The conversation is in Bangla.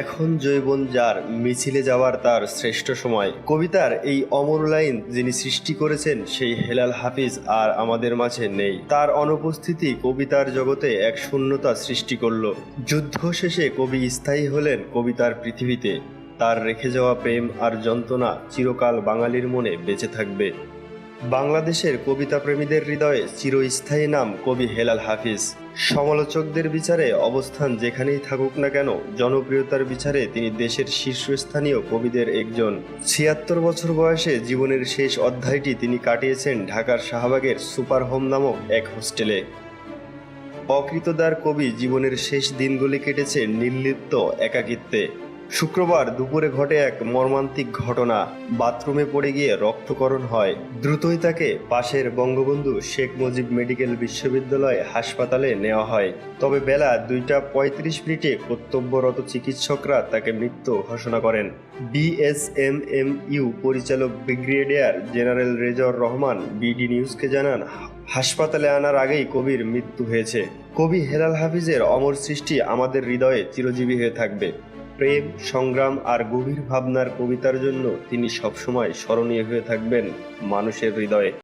এখন জৈবন যার মিছিলে যাওয়ার তার শ্রেষ্ঠ সময়। কবিতার এই অমর লাইন যিনি সৃষ্টি করেছেন, সেই হেলাল হাফিজ আর আমাদের মাঝে নেই। তার অনুপস্থিতি কবিতার জগতে এক শূন্যতা সৃষ্টি করল। যুদ্ধ শেষে কবি স্থায়ী হলেন কবিতার পৃথিবীতে। তার রেখে যাওয়া প্রেম আর যন্ত্রণা চিরকাল বাঙালির মনে বেঁচে থাকবে। বাংলাদেশের কবিতা প্রেমীদের হৃদয়ে চিরস্থায়ী নাম কবি হেলাল হাফিজ। সমালোচকদের বিচারে অবস্থান যেখানেই থাকুক না কেন, জনপ্রিয়তার বিচারে তিনি দেশের শীর্ষস্থানীয় কবিদের একজন। ছিয়াত্তর বছর বয়সে জীবনের শেষ অধ্যায়টি তিনি কাটিয়েছেন ঢাকার শাহবাগের সুপার হোম নামক এক হোস্টেলে। অকৃতদার কবি জীবনের শেষ দিনগুলি কেটেছে নির্লিপ্ত একাকিত্বে। শুক্রবার দুপুরে ঘটে এক মর্মান্তিক ঘটনা। বাথরুমে পড়ে গিয়ে রক্তকরণ হয়। দ্রুতই তাকে পাশের বঙ্গবন্ধু শেখ মুজিব মেডিকেল বিশ্ববিদ্যালয় হাসপাতালে নেওয়া হয়। তবে বেলা দুইটা পঁয়ত্রিশ মিনিটে কর্তব্যরত চিকিৎসকরা তাকে মৃত্যু ঘোষণা করেন। বিএসএমএমইউ পরিচালক brigadier general Rezaur Rahman BD নিউজকে জানান, হাসপাতালে আনার আগেই কবির মৃত্যু হয়েছে। কবি হেলাল হাফিজের অমর সৃষ্টি আমাদের হৃদয়ে চিরজীবী হয়ে থাকবে। প্রেম সংগ্রাম আর গভীর ভাবনার কবিতার জন্য তিনি সবসময় স্মরণীয় হয়ে থাকবেন মানুষের হৃদয়ে।